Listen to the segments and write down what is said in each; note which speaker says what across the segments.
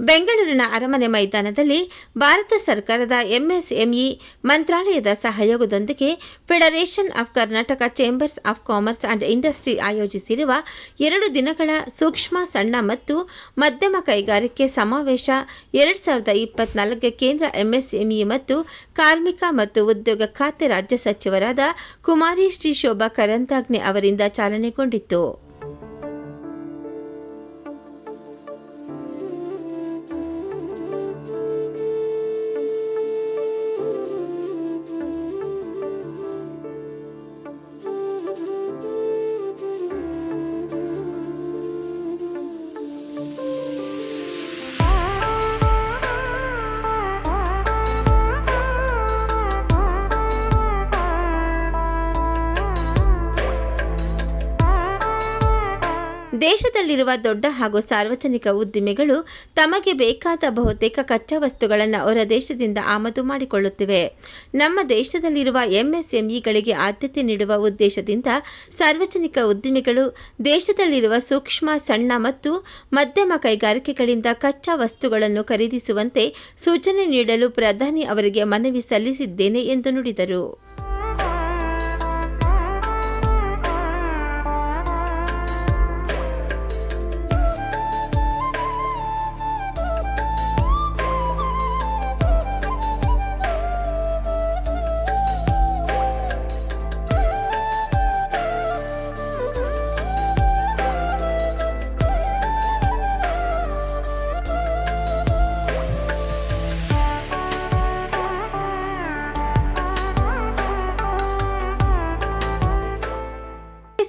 Speaker 1: ಬೆಂಗಳೂರಿನ ಅರಮನೆ ಮೈದಾನದಲ್ಲಿ ಭಾರತ ಸರ್ಕಾರದ ಎಂಎಸ್ಎಂಇ ಮಂತ್ರಾಲಯದ ಸಹಯೋಗದೊಂದಿಗೆ federation of Karnataka chambers of commerce and industry ಆಯೋಜಿಸಿರುವ ಎರಡು ದಿನಗಳ ಸೂಕ್ಷ್ಮ ಸಣ್ಣ ಮತ್ತು ಮಧ್ಯಮ ಕೈಗಾರಿಕೆ ಸಮಾವೇಶ ಎರಡು ಸಾವಿರದ ಇಪ್ಪತ್ನಾಲ್ಕು ಕೇಂದ್ರ ಎಂಎಸ್ಎಂಇ ಮತ್ತು ಕಾರ್ಮಿಕ ಮತ್ತು ಉದ್ಯೋಗ ಖಾತೆ ರಾಜ್ಯ ಸಚಿವರಾದ ಕುಮಾರಿ ಶ್ರೀ ಶೋಭಾ ಕರಂತಾಗ್ನೆ ಅವರಿಂದ ಚಾಲನೆಗೊಂಡಿತು ದೇಶದಲ್ಲಿರುವ ದೊಡ್ಡ ಹಾಗೂ ಸಾರ್ವಜನಿಕ ಉದ್ದಿಮೆಗಳು ತಮಗೆ ಬೇಕಾದ ಬಹುತೇಕ ಕಚ್ಚಾ ವಸ್ತುಗಳನ್ನು ಹೊರ ದೇಶದಿಂದ ಆಮದು ಮಾಡಿಕೊಳ್ಳುತ್ತಿವೆ. ನಮ್ಮ ದೇಶದಲ್ಲಿರುವ ಎಂಎಸ್ಎಂಇಗಳಿಗೆ ಆದ್ಯತೆ ನೀಡುವ ಉದ್ದೇಶದಿಂದ ಸಾರ್ವಜನಿಕ ಉದ್ದಿಮೆಗಳು ದೇಶದಲ್ಲಿರುವ ಸೂಕ್ಷ್ಮ, ಸಣ್ಣ ಮತ್ತು ಮಧ್ಯಮ ಕೈಗಾರಿಕೆಗಳಿಂದ ಕಚ್ಚಾ ವಸ್ತುಗಳನ್ನು ಖರೀದಿಸುವಂತೆ ಸೂಚನೆ ನೀಡಲು ಪ್ರಧಾನಿ ಅವರಿಗೆ ಮನವಿ ಸಲ್ಲಿಸಿದ್ದೇನೆ ಎಂದು ನುಡಿದರು.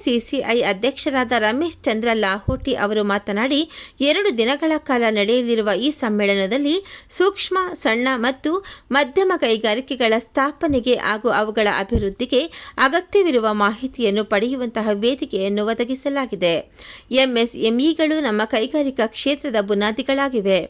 Speaker 1: ಸಿಸಿಐ ಅಧ್ಯಕ್ಷರಾದ ರಮೇಶ್ ಚಂದ್ರ ಲಾಹೋಟಿ ಅವರು ಮಾತನಾಡಿ, ಎರಡು ದಿನಗಳ ಕಾಲ ನಡೆಯಲಿರುವ ಈ ಸಮ್ಮೇಳನದಲ್ಲಿ ಸೂಕ್ಷ್ಮ, ಸಣ್ಣ ಮತ್ತು ಮಧ್ಯಮ ಕೈಗಾರಿಕೆಗಳ ಸ್ಥಾಪನೆಗೆ ಹಾಗೂ ಅವುಗಳ ಅಭಿವೃದ್ಧಿಗೆ ಅಗತ್ಯವಿರುವ ಮಾಹಿತಿಯನ್ನು ಪಡೆಯುವಂತಹ ವೇದಿಕೆಯನ್ನು ಒದಗಿಸಲಾಗಿದೆ. ಎಂಎಸ್ಎಂಇಗಳು ನಮ್ಮ ಕೈಗಾರಿಕಾ ಕ್ಷೇತ್ರದ ಬುನಾದಿಗಳಾಗಿವೆ.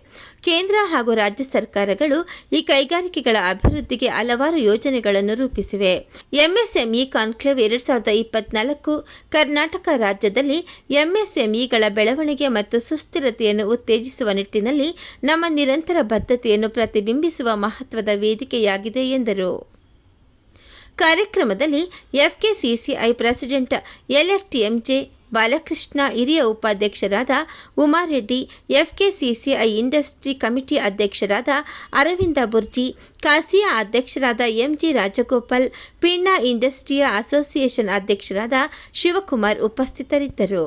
Speaker 1: ಕೇಂದ್ರ ಹಾಗೂ ರಾಜ್ಯ ಸರ್ಕಾರಗಳು ಈ ಕೈಗಾರಿಕೆಗಳ ಅಭಿವೃದ್ಧಿಗೆ ಹಲವಾರು ಯೋಜನೆಗಳನ್ನು ರೂಪಿಸಿವೆ. ಎಂಎಸ್ಎಂಇ ಕಾನ್ಕ್ಲೇವ್ ಎರಡು ಸಾವಿರದ ಇಪ್ಪತ್ನಾಲ್ಕು ಕರ್ನಾಟಕ ರಾಜ್ಯದಲ್ಲಿ ಎಂಎಸ್ಎಂಇಗಳ ಬೆಳವಣಿಗೆ ಮತ್ತು ಸುಸ್ಥಿರತೆಯನ್ನು ಉತ್ತೇಜಿಸುವ ನಿಟ್ಟಿನಲ್ಲಿ ನಮ್ಮ ನಿರಂತರ ಬದ್ಧತೆಯನ್ನು ಪ್ರತಿಬಿಂಬಿಸುವ ಮಹತ್ವದ ವೇದಿಕೆಯಾಗಿದೆ ಎಂದರು. ಕಾರ್ಯಕ್ರಮದಲ್ಲಿ FKCCI president elect MJ Balakrishna ಹಿರಿಯ ಉಪಾಧ್ಯಕ್ಷರಾದ ಉಮಾರೆಡ್ಡಿ, ಎಫ್ಕೆಸಿಸಿಐ ಇಂಡಸ್ಟ್ರಿ ಕಮಿಟಿ ಅಧ್ಯಕ್ಷರಾದ ಅರವಿಂದ ಬುರ್ಜಿ, ಕಾಸಿಯಾ ಅಧ್ಯಕ್ಷರಾದ ಎಂಜಿ ರಾಜಗೋಪಾಲ್ ಪೀಣಾ ಇಂಡಸ್ಟ್ರಿಯ ಅಸೋಸಿಯೇಷನ್ ಅಧ್ಯಕ್ಷರಾದ ಶಿವಕುಮಾರ್ ಉಪಸ್ಥಿತರಿದ್ದರು.